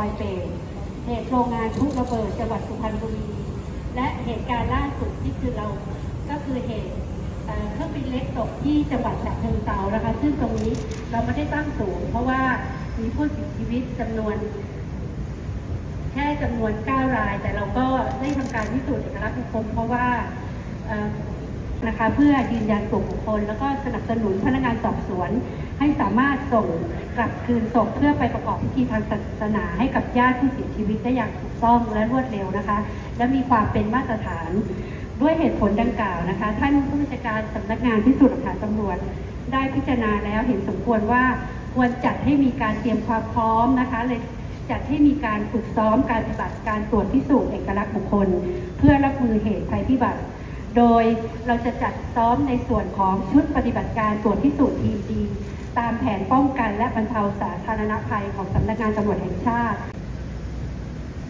อยเปรเหตุโรงงานทุกระเบิดจังหวัดสุพรรณบุรี และเหตุการณ์ล่าสุดที่คือเราก็คือเหตุเครื่องบินเล็กตกที่จังหวัดฉะเชิงเทรานะคะ ซึ่งตรงนี้เราไม่ได้ตั้งศูนย์เพราะว่ามีผู้เสียชีวิตจำนวน แค่จำนวน 9 ราย แต่เราก็ได้ทำการพิสูจน์เอกลักษณ์บุคคลเพราะว่า นะคะเพื่อยืนยันตัวบุคคล แล้วก็สนับสนุนพนักงานสอบสวน ให้สามารถส่งกลับคืนศพเพื่อไปประกอบพิธีทางศาสนาให้กับญาติผู้เสียชีวิตได้อย่างถูกต้องและรวดเร็วนะคะ และมีความเป็นมาตรฐาน ด้วยเหตุผลดังกล่าวนะคะ ท่านผู้บัญชาการสำนักงานพิสูจน์หลักฐานตำรวจ ได้พิจารณาแล้วเห็นสมควรว่าควรจัดให้มีการเตรียมความพร้อมนะคะเลยจัดให้มีการฝึกซ้อมการปฏิบัติการตรวจพิสูจน์เอกลักษณ์บุคคล เพื่อรับมือเหตุภัยพิบัติ โดยเราจะจัดซ้อมในส่วนของชุดปฏิบัติการตรวจพิสูจน์ทีมดีตามแผนป้องกันและบรรเทาสาธารณภัยของสำนักงานตำรวจแห่งชาติ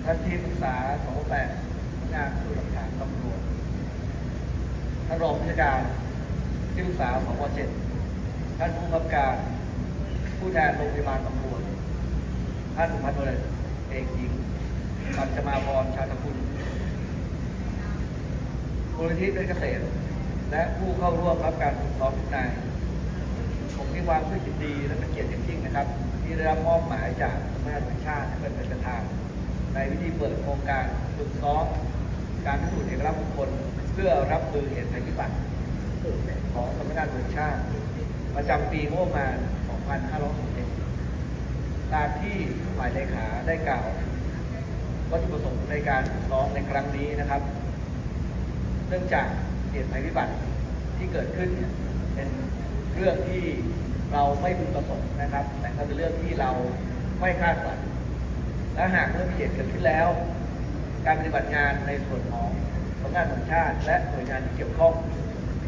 ท่านที่ปรึกษาสองแปดงานผู้หลักฐานตำรวจท่านรองผู้การที่ปรึกษาสองเจ็ดท่านผู้กำกับการ ผู้แทนโรงพยาบาลตำรวจท่านพันตำรเอกหญิงปัญจมาพรชาตคุณ มูลนิธิเป็นเกษตร และผู้เข้าร่วมรับการฝึกซ้อมทุกนายผมมีความรู้สึกดีและเป็นเกียรติอย่างยิ่งนะครับ ที่ได้รับมอบหมายจากสำนักงานตำรวจแห่งชาติเป็นประธานในพิธีเปิดโครงการฝึกซ้อมการพิสูจน์เอกลักษณ์บุคคลเพื่อรับมือเหตุภัยพิบัติของสำนักงานตำรวจแห่งชาติ ประจำปีงบประมาณ 2561ตามที่ฝ่ายเลขาได้กล่าววัตถุประสงค์ในการฝึกซ้อมในครั้งนี้นะครับ เนื่องจากเหตุภัยพิบัติที่เกิดขึ้นเนี่ยเป็นเรื่องที่เราไม่พึงประสงค์นะครับ แต่ก็เป็นเรื่องที่เราไม่คาดฝัน และหากเมื่อมีเหตุเกิดขึ้นแล้ว การปฏิบัติงานในส่วนของสำนักงานตำรวจแห่งชาติ และหน่วยงานที่เกี่ยวข้อง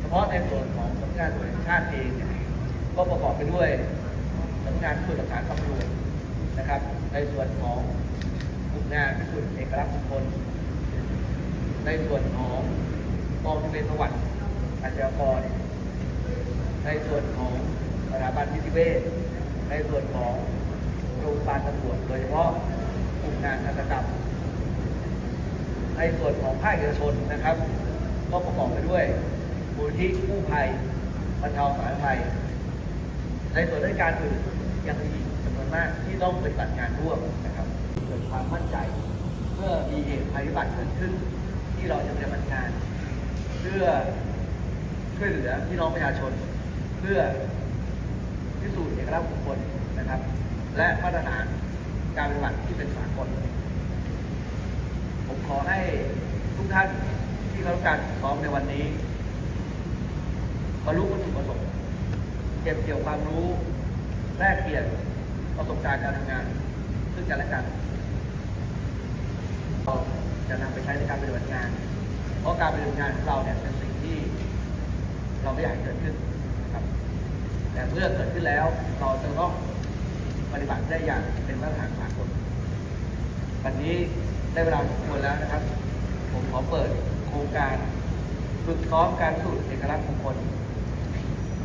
เฉพาะในส่วนของสำนักงานตำรวจแห่งชาติเองก็ประกอบไปด้วยสำนักงานพิสูจน์หลักฐานตำรวจนะครับ ในส่วนของกลุ่มงานพิสูจน์เอกลักษณ์บุคคลในส่วนของ กองทะเบียนประวัติอาชญากรในส่วนของสถาบันนิติเวชในส่วนของโรงพยาบาลตำรวจโดยเฉพาะกลุ่มงานทันตกรรมในส่วนของภาคเอกชนนะครับ ก็ประกอบไปด้วยมูลที่กู้ภัยบรรเทาสาธารณภัย ในส่วนราชการอื่นยังมีจำนวนมากที่ต้องปฏิบัติงานร่วมนะครับเกิดความมั่นใจ เมื่อมีเหตุภัยพิบัติเกิดขึ้น ที่เราจะปฏิบัติงาน เพื่อช่วยเหลือพี่น้องประชาชน เพื่อพิสูจน์เอกลักษณ์บุคคลนะครับ และมาตรฐานการปฏิบัติที่เป็นสากลผมขอให้ทุกท่านที่เขาการฝึกซ้อมในวันนี้บรรลุวัตถุประสงค์เก็บเกี่ยวความรู้แลกเปลี่ยนประสบการณ์การทำงาน ซึ่งกันและกันเราจะนำไปใช้ในการปฏิบัติงาน เพราะการปฏิบัติงานของเราเนี่ยเป็นสิ่งที่เราไม่อยากเกิดขึ้นนะครับ แต่เมื่อเกิดขึ้นแล้วเราจะต้องปฏิบัติได้อย่างเป็นมาตรฐานสากลวันนี้ได้เวลาสมควรแล้วนะครับ ผมขอเปิดโครงการฝึกซ้อมการสูตรเอกลักษณ์บุคคล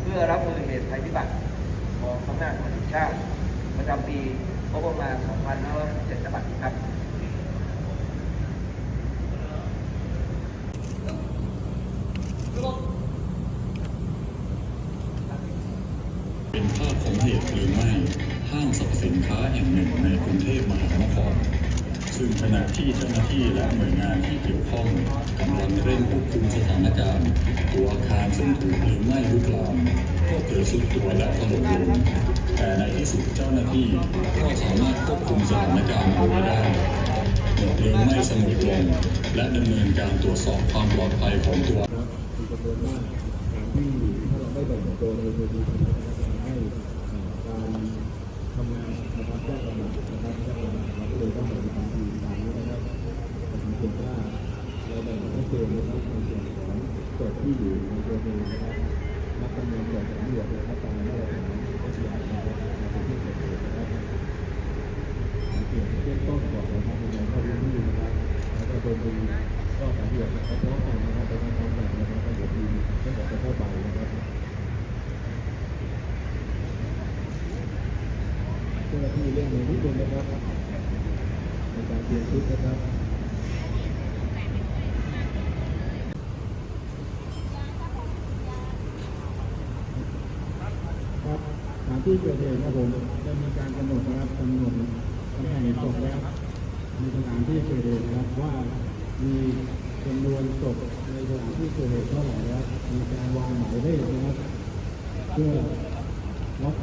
เพื่อรับมือเหตุภัยพิบัติของสำนักงานตำรวจแห่งชาติประจำปีงบประมาณ 2567ฉบับครับ เป็นภาพของเหตุเพลิงไหม้ห้างสรรพสินค้าแหนึ่งในกรุงเทพมหานคร ซึ่งขณะที่เจ้าหน้าที่และหน่วยงานที่เกี่ยวข้องกำลังเร่งควบคุมสถานการณ์ตัวอาคารซึ่งถูกเพลิงไหม้ลุกลามก็เกิดสุดตัวและถล่มลงแต่ในที่สุดเจ้าหน้าที่ก็สามารถควบคุมสถานการณ์เอาไว้ได้เมื่อเพลิงไหม้สงบลงและดำเนินการตรวจสอบความปลอดภัยของตัวมีจำนวนมากที่ถ้าเราไม่แบ่งตัวในเวทีนะครับทำให้อ่าการ ทำงานนะครับยากลำบากนะครับยากลำบากเราก็เลยต้องนะครับแต่ผมคิดว่าเราแบ่งให้เจนนะครับในส่วนของกฎที่อยู่ในตัวเองนะครับนับจำนวนกฎของตำรนะครับตามมาตรฐานก็คือาจจะเป็นที่เกิดเหตุนะครับสังเกตเบื้องต้นก่อนนะครับในการเข้าพื้นที่นะครับแล้วก็โดยมีก็สาเหตุนะครับเพราะกันนะครับไปทำความแบบนะครับก็เดี๋ยวมีต้องบอกจะเข้าไปนะครับเจ้าหน้าที่เร่งมือนิดนึงนะครับการเปลี่ยนชุดนะครับครับสถานที่เกิดเหตุครับผมได้มีการกำหนดนะครับกำหนดตำแหน่งศพแล้วในสถานที่เกิดเหตุนะครับว่ามีจำนวนศพในสถานที่เกิดเหตุเท่าไหร่แล้วมีการวางหมายเลขนะครับเพื่อล็อก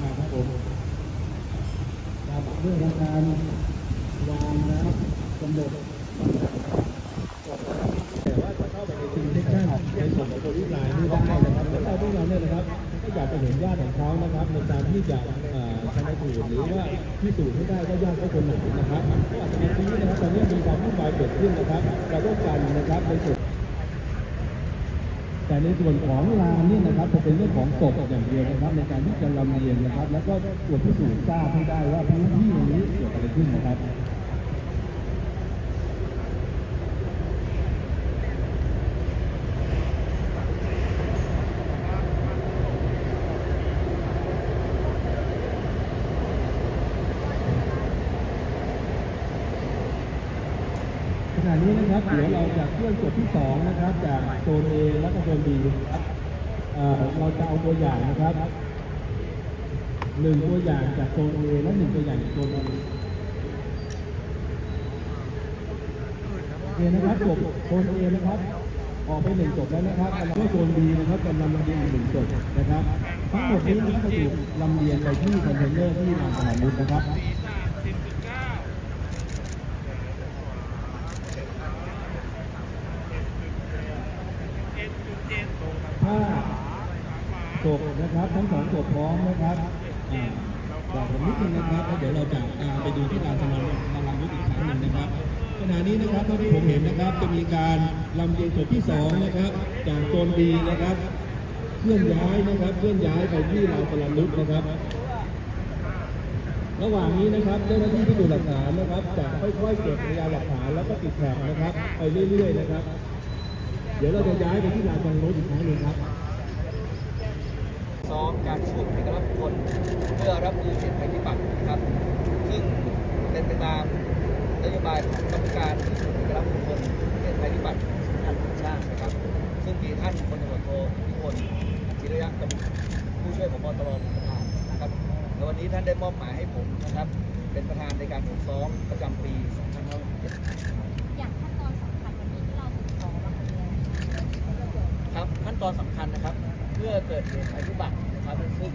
อ่าครับผมครับเรื่องของการวางนะครับกำหนดแต่ว่าจะเข้าไปในซิงเซ็ชั่นในส่วนของตัววิสายนี่ได้นะครับแล้วเราพวกเราเนี่ยนะครับก็อยากจะเห็น ญาติของเขานะครับในการที่จะชันสูตรหรือว่าพิสูจน์ให้ได้ว่าญาติเขาคนไหนนะครับก็อาจจะเป็นที่นะครับตอนนี้มีความวุ่นวายเกิดขึ้นนะครับเราต้องการนะครับในส่วนแต่ในส่วนของรามเนี่นะครับจะเป็นเรื่องของศพอย่างเดียวนะครับ ในการที่จะลำเลียงนะครับ แล้วก็ตรวจพิสูจน์ทราบให้ได้ว่าพื้นที่ตรงนี้เกิดอะไรขึ้นนะครับ ขณะนี้นะครับเดี๋ยวเราจะเคลื่อนศพที่สองนะครับ จากโซน A และก็โซน B นะครับเอ่อเราจะเอาตัวอย่างนะครับหนึ่งตัวอย่างจากโซน A และหนึ่งตัวอย่างจากโซน B เอนะครับศพโซน A นะครับออกไปหนึ่งศพแล้วนะครับแล้วโซน B นะครับกำลังลำเลียงอีกหนึ่งศพนะครับทั้งหมดนี้นะครับจะถูกลำเลียงไปที่คอนเทนเนอร์ที่ลานสนามบุญนะครับ ถ้า ศพนะครับทั้งสองศพพร้อมนะครับอ่าบอกผมนิดนึงนะครับแล้วเดี๋ยวเราจะไปดูที่ลานสนามตารางยุทธอีกครั้งหนึ่งนะครับขณะนี้นะครับเท่าที่ผมเห็นนะครับจะมีการลำเลียงศพที่สองนะครับจากโซนดีนะครับเคลื่อนย้ายนะครับเคลื่อนย้ายไปที่ลานสนามยุทธนะครับระหว่างนี้นะครับเจ้าหน้าที่พิสูจน์หลักฐานนะครับจะค่อยๆเก็บพยานหลักฐานแล้วก็ติดแท็กนะครับ ไปเรื่อยๆนะครับ เดี๋ยวเราจะย้ายไปที่ลานจำรถอีกครั้งหนึ่งครับ ซ้อมการสู้เอกลักษณ์บุคคลเพื่อรับมือเหตุภัยพิบัตินะครับ ซึ่งเป็นไปตามนโยบายของกรรมการสู้เอกลักษณ์บุคคลเหตุภัยพิบัติทางธรรมชาตินะครับ ซึ่งมีท่านพลตำรวจโทพิพลจิรยะกำผู้ช่วยผบตรเป็นประธานนะครับในวันนี้ท่านได้มอบหมายให้ผมนะครับ เป็นประธานในการฝึกซ้อมประจำปี 2567 อย่างขั้นตอนสำคัญวันนี้ที่เราฝึกซ้อมอะคืออะไร ครับขั้ นตอนสำคัญนะครับเมื่อเกิดเหตุภัยพิบัตินะครับซึ่ง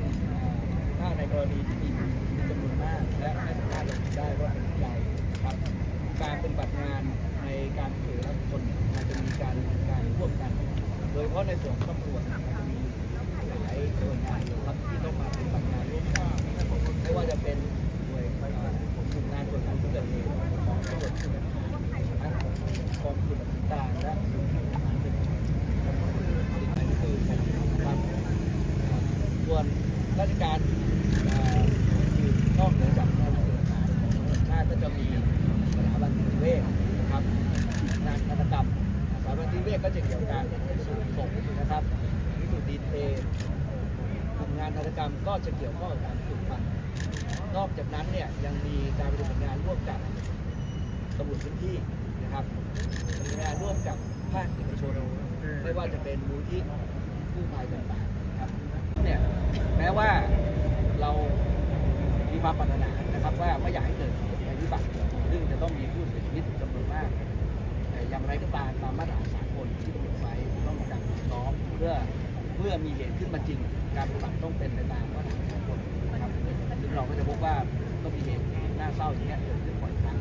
ถ้าในกรณีที่มีจำนวนมาก และไม่สามารถระบุได้ว่าเป็นใครนะครับ การปฏิบัติงานในการช่วยเหลือคนเนี่ยมันจะมีการการร่วมกัน โดยเฉพาะในส่วนของตำรวจมันจะมีหลายหน่วยงานะครับที่ต้องมาปฏิบัติงานร่วมกันไม่ว่าจะเป็นหน่วยอ่ากลุ่มงานตรวจการที่เกิดเหตุของตำรวจที่เป็นทั้งกองทุนต่างๆและ ครับส่วนราชการอ่าอื่นนอกเหนือจากงานสื่อสารชาติก็จะมีสถาบันนิติเวชนะครับงานฆาตกรรมสถาบันนิติเวชก็จะเกี่ยวกับการพิสูจน์ศพนะครับ เทลกลุ่มงานฆาตกรรมก็จะเกี่ยวข้องกับการพิสูจน์ฟันนอกจากนั้นเนี่ยยังมีการปฏิบัติงานร่วมกับตำรวจพื้นที่นะครับปฏิบัติงานร่วมกับภาคเอกชนไม่ว่าจะเป็นมูลที่กู้ภัยต่างๆนะครับเนี่ยแม้ว่าเรามีความปรารถนานะครับว่าไม่อยากให้เกิดเหตุภัยพิบัติซึ่งจะต้องมีผู้เสียชีวิตจำนวนมาก แต่อย่างไรก็ตามตามมาตรฐานสากลที่กำหนดไว้ต้องมีการฝึกซ้อมเพื่อ มื่อมีเหตุขึ้นมาจริง การปฏิบัติต้องเป็นไปตามมาตรฐานสากลนะครับซึ่งเราก็จะพบว่าก็มีเหตุน่าเศร้าอย่างเงี้ยเกิดขึ้นบ่อยครั้ง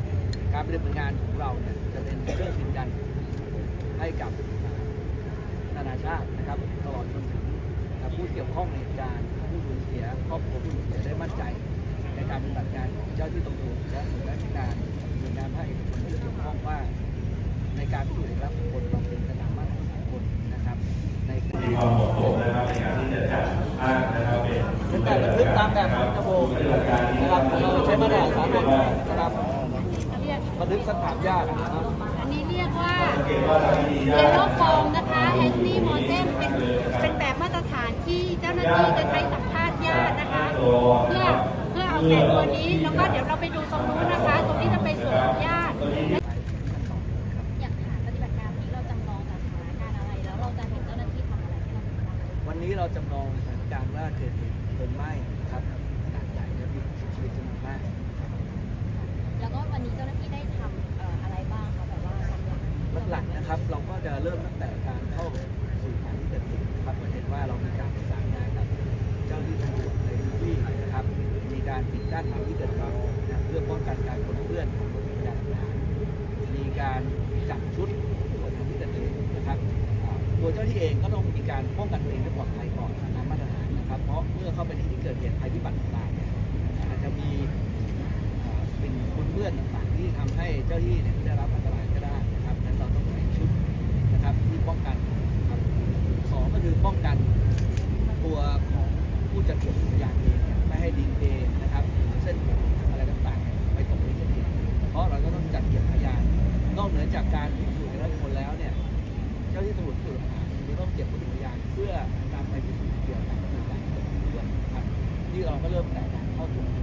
การปฏิบัติงานของเราเนี่ยจะเป็นเครื่องยืนยันให้กับนานาชาตินะครับตลอดจนถึงผู้เกี่ยวข้องในเหตุการณ์ผู้สูญเสียครอบครัวผู้สูญเสียได้มั่นใจในการปฏิบัติงานของเจ้าที่ตำรวจและหน่วยราชการหน่วยงานภาคเอกชนที่เกี่ยวข้องว่า ในการพิสูจน์เอกลักษณ์บุคคลเราเป็นสากลนะครับใน มีความเหมาะสมนะครับในการที่จะจัดภาพนะครับเป็นเป็นการบันทึกตามแบบของกระโบนะครับเราใช้มาตรฐานสากลนะครับบันทึกสักถามยากนะครับอันนี้เรียกว่าเกตว่าทางที่ดีเยลโล่โฟมนะคะแฮนนี่โมเดลเป็นเป็นแบบมาตรฐานที่เจ้าหน้าที่จะใช้สัมภาษณ์ญาตินะคะ เพื่อเพื่อเอาแบบตัวนี้แล้วก็เดี๋ยวเราไปดูตรงนู้นนะคะ ตรงนี้จะเป็นสวนญาติอย่า นนี้เราจำลองสถานการณ์ว่าเกิดเหตุเพลิงไหม้นะครับขนาดใหญ่และมีผู้เสียชีวิตจำนวนมากแล้วก็วันนี้เจ้าหน้าที่ได้ทำเอ่ออะไรบ้างคะแบบว่าสำหรับหลักๆนะครับ เราก็จะเริ่มตั้งแต่การเข้าสู่สถานที่เกิดเหตุนะครับเราเห็นว่าเรามีการประสานงานกับเจ้าหน้าที่ตำรวจในพื้นที่นะครับ มีการปิดกั้นทางที่เกิดเหตุนะครับเพื่อป้องกันการปนเปื้อนของรถพยาบาลมีการจัดชุดตรวจทางที่เกิดเหตุนะครับอ่าตัว เจ้าที่เองก็ต้องมีการป้องกันตัวเองให้ปลอดภัยก่อนตามมาตรฐานนะครับ เพราะเมื่อเข้าไปในที่เกิดเหตุภัยพิบัติต่างๆเนี่ยอาจจะมีเป็นคุณเพื่อนต่างๆที่ทำให้เจ้าที่เนี่ยได้รับอันตรายก็ได้นะครับนั้นเราต้องใส่ชุดนะครับที่ป้องกันครับสองก็คือป้องกันตัวของผู้จัดเก็บขยะเองเนี่ยไม่ให้ดินเดนะครับเส้นอะไรต่างๆ ไปตกในเกิดเหตุเพราะเราก็ต้องจัดเก็บขยะนอกเหนือจากการพิ ที่ตำรวจพิสูจน์หลักฐานจะต้องเก็บวัตถุพยานเพื่อนำไปพิสูจน์เกี่ยวกับดำเนินการเกิดขึ้นด้วยนะครับนี่เราก็เริ่มแต่การเข้าตรวจ